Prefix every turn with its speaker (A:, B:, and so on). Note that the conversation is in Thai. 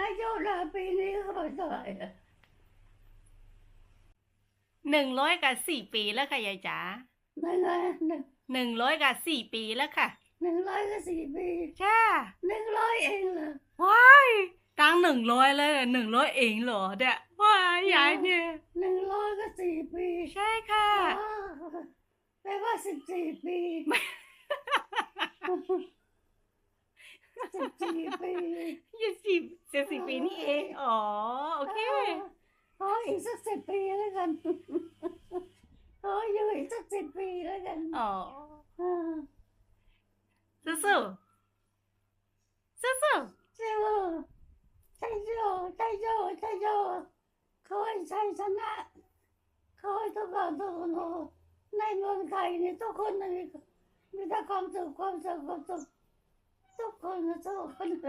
A: อายุเราปีนี้เขาเท่าไหร่อะ
B: หนึ่งร้อยกับสี่ปีแล้วค่ะยายจ๋า
A: หนึ่งร้อยหนึ่ง
B: หนึ่งร้อยกับสี่ปีแล้วค่ะ
A: หนึ่งร้อยก็สี่ปี
B: จ้า
A: หนึ่งร้อยเองเหรอ
B: ว้ายตั้งหนึ่งร้อยเลยหนึ่งร้อยเองเหรอเนี่ยว้ายยายเนี่ย
A: หนึ่งร้อยก็สี่ปี
B: ใช่ค่ะ
A: อ๋อแปลว่าสิบสี่ปีสิบสี่ปี
B: ยี่สิ บเจ็ดสิบปีนี่เอง อ๋อ โอเค
A: ขออีกสักสิบปีแล้วกันขออยู่อีกสักสิบปีแล้วกัน
B: อ๋อ
A: อ่า
B: สู้สู้สู้สู้
A: เจ้าใช่โยใช่โยใช่โยขอให้ชัยชนะขอให้ทุกคนทุกคนในเมืองไทยนี่ทุกคนมีมีแต่ความสุขความสุขความสุขทุกคนทุกคน